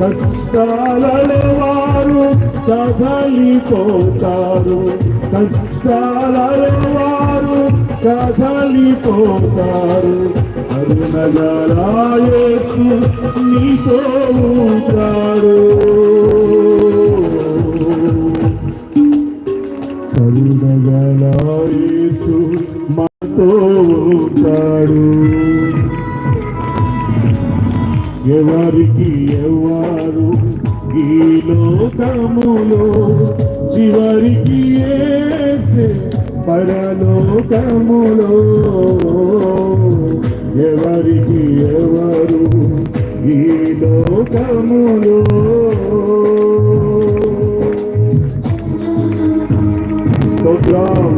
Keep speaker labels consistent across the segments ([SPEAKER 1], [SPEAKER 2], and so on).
[SPEAKER 1] కష్టాలలో వారు కదలిపోతారు కష్టాలలో వారు కదలిపోతారు అరుణగలాయేసు నీతో ఉంటాడు కరుణగలాయేసు మాతో ఉంటాడు. ఎవరికి ఎవరు ఈ లోకములో చివరికి ఏసే పరలోకములో. ఎవరికి ఎవరు ఈ లోకములో? స్తోత్రం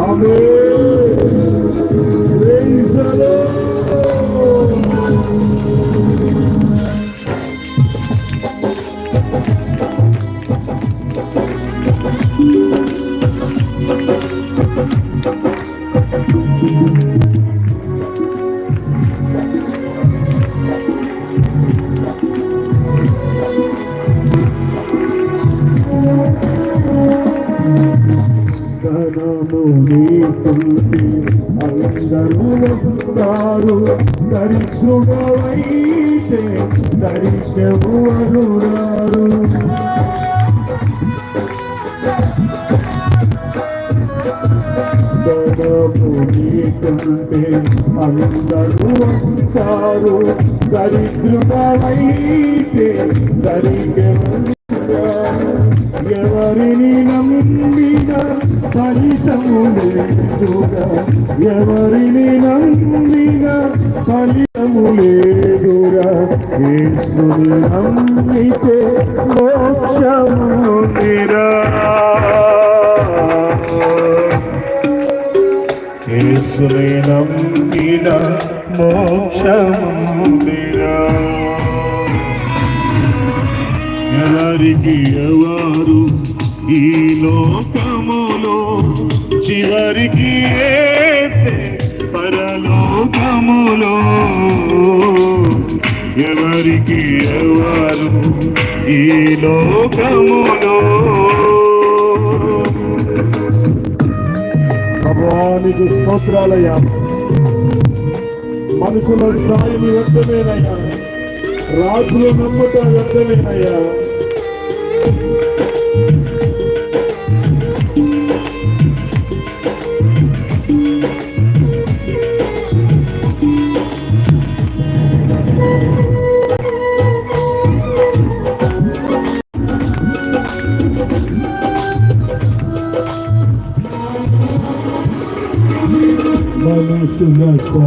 [SPEAKER 1] ఆమేన్. Praise నీకుంటే అందరూ వస్తారు. దరిద్రుడవైతే దరిద్రము అనురారు ధనము నీకుంటే అందరూ వస్తారు. దరిద్రుడవైతే దరిద్రము ఎవరిని నా ఫలితము లేదుగా ఎవరిని నమ్మిన ఫలితము లేదుగా యేసుని నమ్మితే మోక్షము నిరా యేసుని నమ్మిన మోక్షము నిరా ఎవరికి ఎవరు ఈ లోకములో చివరికి పరలోకములో. ఎవరికి ఎవరు ఈ లోకములో? ప్రభువానికి స్తోత్రాలయ్యా. మనుషుల సాయం వ్యర్థమేనయ్యా. రాజులు నమ్ముట వ్యర్థమేనయ్యా. మనుషుల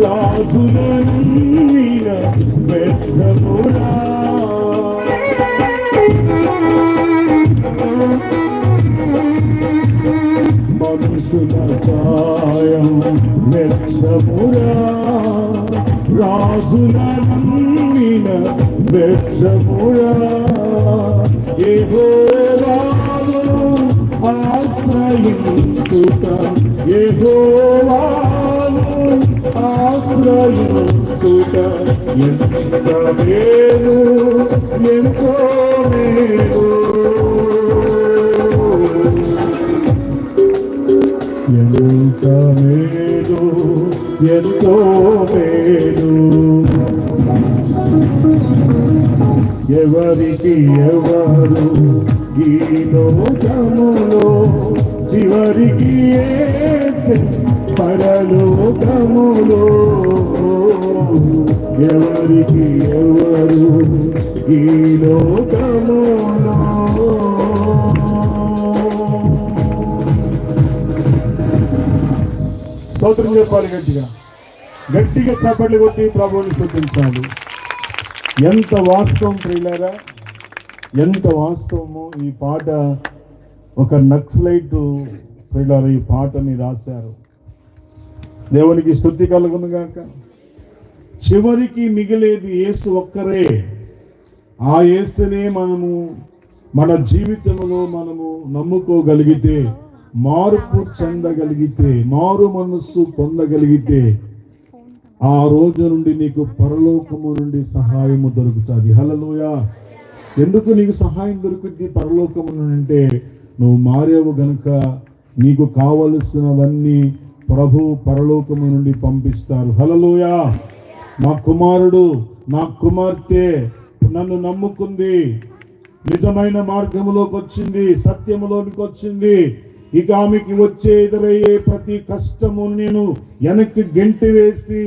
[SPEAKER 1] రాజుల నీల వ్యర్థమురా మనుషుల సాయం వ్యర్థమురా రాజుల నీల ఆశ్రయించుట యెహోవాను ఆశ్రయించుట ఎంత మేలు ఎంతో మేలు ఎంత మేలు ఎంతో మేలు ఎవరికి ఎవరు ఈ లోకములో చివరికి పరలోకములో. ఎవరికి ఎవరు ఈ లోకములో? స్తోత్రం చెప్పాలి గట్టిగా. గట్టిగా చప్పట్లు కొట్టి ప్రభువుని స్తుతించాలి ఎంత వాస్తవం ప్రియులారా? ఎంత వాస్తవము ఈ పాట ఒక నక్సలైట్ పిల్లలు ఈ పాటని రాశారు. దేవునికి స్థుతి కలుగును గాక. చివరికి మిగిలేది యేసు ఒక్కరే. ఆ యేసునే మనము మన జీవితంలో మనము నమ్ముకోగలిగితే మార్పు చెందగలిగితే మారు మనస్సు పొందగలిగితే ఆ రోజు నుండి నీకు పరలోకము నుండి సహాయము దొరుకుతుంది. హలలోయ ఎందుకు నీకు సహాయం దొరుకుద్ది పరలోకము నుండి అంటే నువ్వు మారేవు గనుక నీకు కావలసినవన్నీ ప్రభు పరలోకము నుండి పంపిస్తారు. హలలోయా నా కుమారుడు నా కుమార్తె నన్ను నమ్ముకుంది. నిజమైన మార్గములోకి వచ్చింది సత్యములోనికి వచ్చింది. ఇక ఆమెకి వచ్చే ఎదురయ్యే ప్రతి కష్టము నేను వెనక్కి గెంటి వేసి